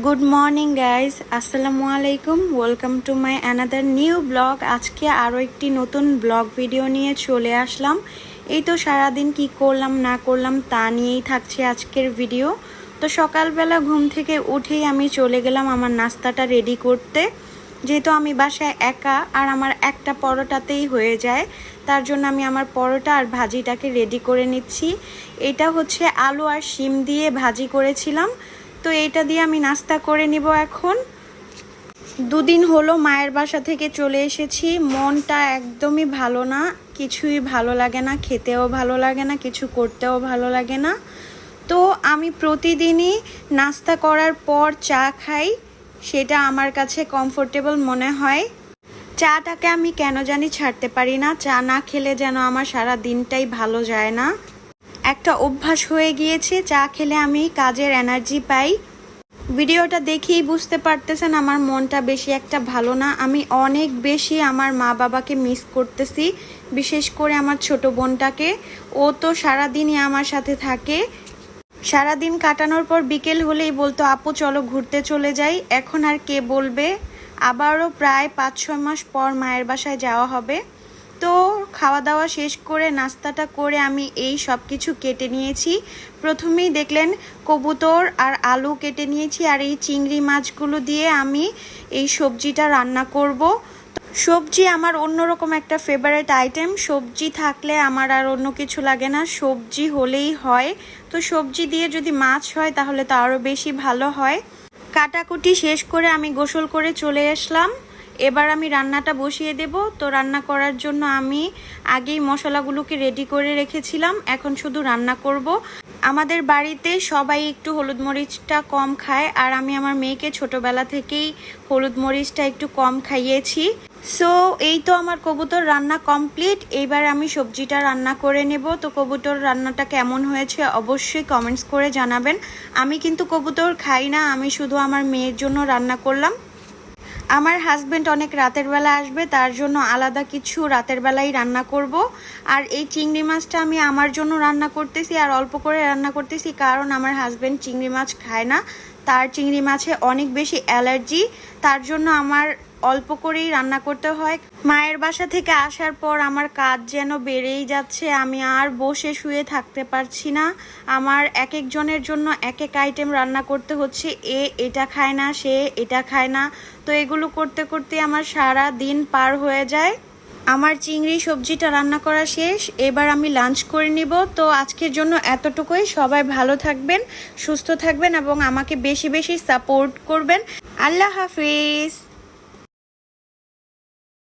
Good morning guys আসসালামু আলাইকুম welcome to my another new blog আজকে আরও একটি নতুন ব্লগ ভিডিও নিয়ে চলে আসলাম। এই তো সারাদিন কি করলাম, না করলাম, তা নিয়েই থাকছে আজকের ভিডিও তো সকালবেলা ঘুম থেকে উঠেই আমি চলে গেলাম আমার নাস্তাটা রেডি করতে। যেহেতু আমি বাসায় একা, আর আমার একটা পরোটাতেই হয়ে যায়, তার জন্য আমি আমার পরোটা আর ভাজিটাকে রেডি করে নিচ্ছি। এটা হচ্ছে আলু আর শিম দিয়ে ভাজি করেছিলাম। তো এইটা দিয়ে আমি নাস্তা করে নিব এখন। দুদিন হলো মায়ের বাসা থেকে চলে এসেছি। মনটা একদমই ভালো না, কিছুই ভালো লাগে না, খেতেও ভালো লাগে না, কিছু করতেও ভালো লাগে না। তো আমি প্রতিদিনই নাস্তা করার পর চা খাই, সেটা আমার কাছে কমফোর্টেবল মনে হয়। চাটাকে আমি কেন জানি ছাড়তে পারি না, চা না খেলে যেন আমার সারা দিনটাই ভালো যায় না। একটা অভ্যাস হয়ে গিয়েছে, চা খেলে আমি কাজের এনার্জি পাই। ভিডিওটা দেখেই বুঝতে পারতেছেন আমার মনটা বেশি একটা ভালো না। আমি অনেক বেশি আমার মা বাবাকে মিস করতেছি, বিশেষ করে আমার ছোট বোনটাকে। ও তো সারাদিনই আমার সাথে থাকে। সারাদিন কাটানোর পর বিকেল হলেই বলতো, আপু, চলো ঘুরতে চলে যাই। এখন আর কে বলবে? আবারও প্রায় পাঁচ ছয় মাস পর মায়ের বাসায় যাওয়া হবে। তো খাওয়া দাওয়া শেষ করে, নাস্তাটা করে আমি এই সব কিছু কেটে নিয়েছি। প্রথমেই দেখলেন কবুতর আর আলু কেটে নিয়েছি আর এই চিংড়ি মাছগুলো দিয়ে আমি এই সবজিটা রান্না করব। সবজি আমার অন্যরকম একটা ফেভারেট আইটেম সবজি থাকলে আমার আর অন্য কিছু লাগে না। সবজি হলেই হয়। তো সবজি দিয়ে যদি মাছ হয় তাহলে তো আরও বেশি ভালো হয়। কাটাকুটি শেষ করে আমি গোসল করে চলে আসলাম। এবার আমি রান্নাটা বসিয়ে দেব। তো রান্না করার জন্য আমি আগেই মশলাগুলোকে রেডি করে রেখেছিলাম। এখন শুধু রান্না করব। আমাদের বাড়িতে সবাই একটু হলুদ মরিচটা কম খায় আর আমি আমার মেয়েকে ছোটবেলা থেকেই হলুদ মরিচটা একটু কম খাইয়েছি। সো এই তো আমার কবুতর রান্না কমপ্লিট এইবার আমি সবজিটা রান্না করে নেব। তো কবুতর রান্নাটা কেমন হয়েছে অবশ্যই কমেন্টস করে জানাবেন। আমি কিন্তু কবুতর খাই না, আমি শুধু আমার মেয়ের জন্য রান্না করলাম। আমার হাজবেন্ড অনেক রাতের বেলা আসবে, তার জন্য আলাদা কিছু রাতের বেলাই রান্না করব। আর এই চিংড়ি মাছটা আমি আমার জন্য রান্না করতেছি আর অল্প করে রান্না করতেছি, কারণ আমার হাজবেন্ড চিংড়ি মাছ খায় না। তার চিংড়ি মাছে অনেক বেশি অ্যালার্জি, তার জন্য আমার অল্প করেই রান্না করতে হয়। মায়ের বাসা থেকে আসার পর আমার কাজ যেন বেড়েই যাচ্ছে, আমি আর বসে শুয়ে থাকতে পারছি না। আমার এক একজনের জন্য এক এক আইটেম রান্না করতে হচ্ছে, এ এটা খায় না, সে এটা খায় না। তো এগুলো করতে করতে আমার সারা দিন পার হয়ে যায়। আমার চিংড়ি সবজিটা রান্না করা শেষ, এবার আমি লাঞ্চ করে নিব। তো আজকের জন্য এতটুকুই। সবাই ভালো থাকবেন, সুস্থ থাকবেন এবং আমাকে বেশি বেশি সাপোর্ট করবেন। আল্লাহ হাফিজ।